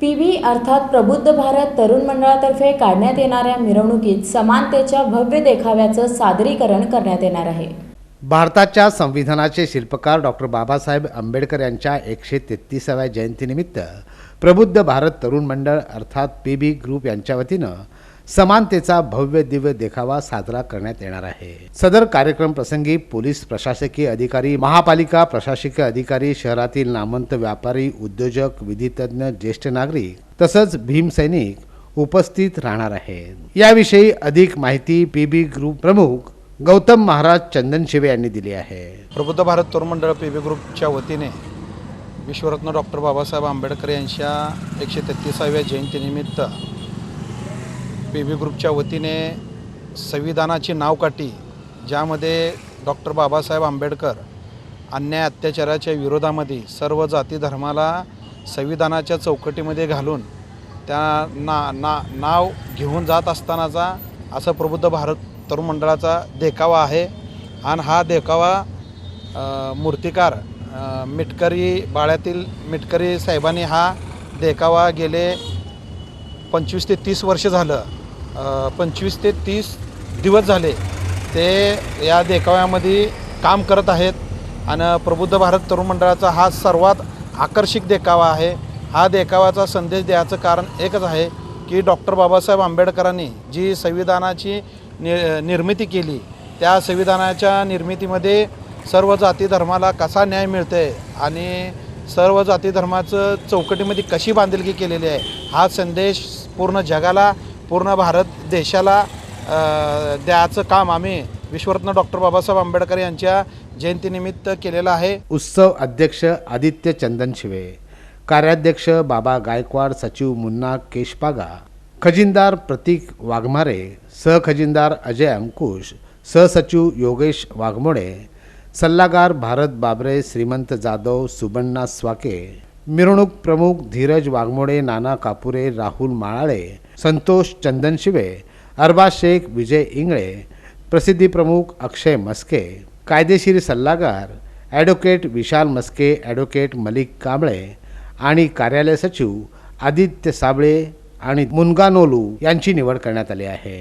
P V अर्थात प्रबुद्ध भारत तरुण मंडळातर्फे काढण्यात येणाऱ्या मिरवणुकीत समानतेच्या भव्य देखाव्याचं सादरीकरण करण्यात येणार आहे. भारताच्या संविधानाचे शिल्पकार डॉक्टर बाबासाहेब आंबेडकर यांच्या एकशे तेहतीसाव्या जयंतीनिमित्त प्रबुद्ध भारत तरुण मंडळ अर्थात पी बी ग्रुप यांच्या वतीनं समानतेचा भव्य दिव्य देखावा साजरा करण्यात येणार आहे. सदर कार्यक्रम प्रसंगी पोलीस प्रशासकीय अधिकारी महापालिका प्रशासकीय अधिकारी शहरातील नामवंत व्यापारी उद्योजक विधितज्ञ ज्येष्ठ नागरिक तसंच भीमसैनिक उपस्थित राहणार आहेत. याविषयी अधिक माहिती पी बी ग्रुप प्रमुख गौतम महाराज चंदन शिवे यांनी दिली आहे. प्रबुद्ध भारत तरुण मंडळ पी बी ग्रुपच्या वतीने विश्वरत्न डॉक्टर बाबासाहेब आंबेडकर यांच्या एकशे तेहतीसाव्या जयंतीनिमित्त पी व्ही ग्रुपच्या वतीने संविधानाची नावकाठी ज्यामध्ये डॉक्टर बाबासाहेब आंबेडकर अन्याय अत्याचाराच्या विरोधामध्ये सर्व जाती धर्माला संविधानाच्या चौकटीमध्ये घालून त्या ना ना नाव घेऊन जात असतानाचा असं प्रबुद्ध भारत तरुण मंडळाचा देखावा आहे. आणि हा देखावा मूर्तिकार मिटकरी बाळ्यातील मिटकरी साहेबांनी हा देखावा गेले पंचवीस ते तीस वर्ष झालं. पंचवीस ते तीस दिवस झाले ते या देखाव्यामध्ये काम करत आहेत. आणि प्रबुद्ध भारत तरुण मंडळाचा हा सर्वात आकर्षक देखावा आहे. हा देखाव्याचा संदेश द्यायचं कारण एकच आहे की डॉक्टर बाबासाहेब आंबेडकरांनी जी संविधानाची नि निर्मिती केली त्या संविधानाच्या निर्मितीमध्ये सर्व जाती धर्माला कसा न्याय मिळते आणि सर्व जाती धर्माचं चौकटीमध्ये कशी बांधिलकी केलेली आहे हा संदेश पूर्ण जगाला पूर्ण भारत देशाला द्याचं द्यायचं काम आम्ही विश्वरत्न डॉक्टर बाबासाहेब आंबेडकर यांच्या जयंतीनिमित्त केलेलं आहे. उत्सव अध्यक्ष आदित्य चंदन शिवे कार्याध्यक्ष बाबा गायकवाड सचिव मुन्ना केशपागा खजिनदार प्रतीक वाघमारे सहखजिनदार अजय अंकुश सहसचिव योगेश वाघमोडे सल्लागार भारत बाबरे श्रीमंत जाधव सुबण्णा स्वाके मिरवणूक प्रमुख धीरज वाघमोडे नाना कापुरे राहुल माळाळे संतोष चंदन शिवे अरबाज शेख विजय इंगळे प्रसिद्धी प्रमुख अक्षय मस्के कायदेशीर सल्लागार ॲडव्होकेट विशाल मस्के ॲडव्होकेट मलिक कांबळे आणि कार्यालय सचिव आदित्य साबळे आणि मुनगानोलू यांची निवड करण्यात आली आहे.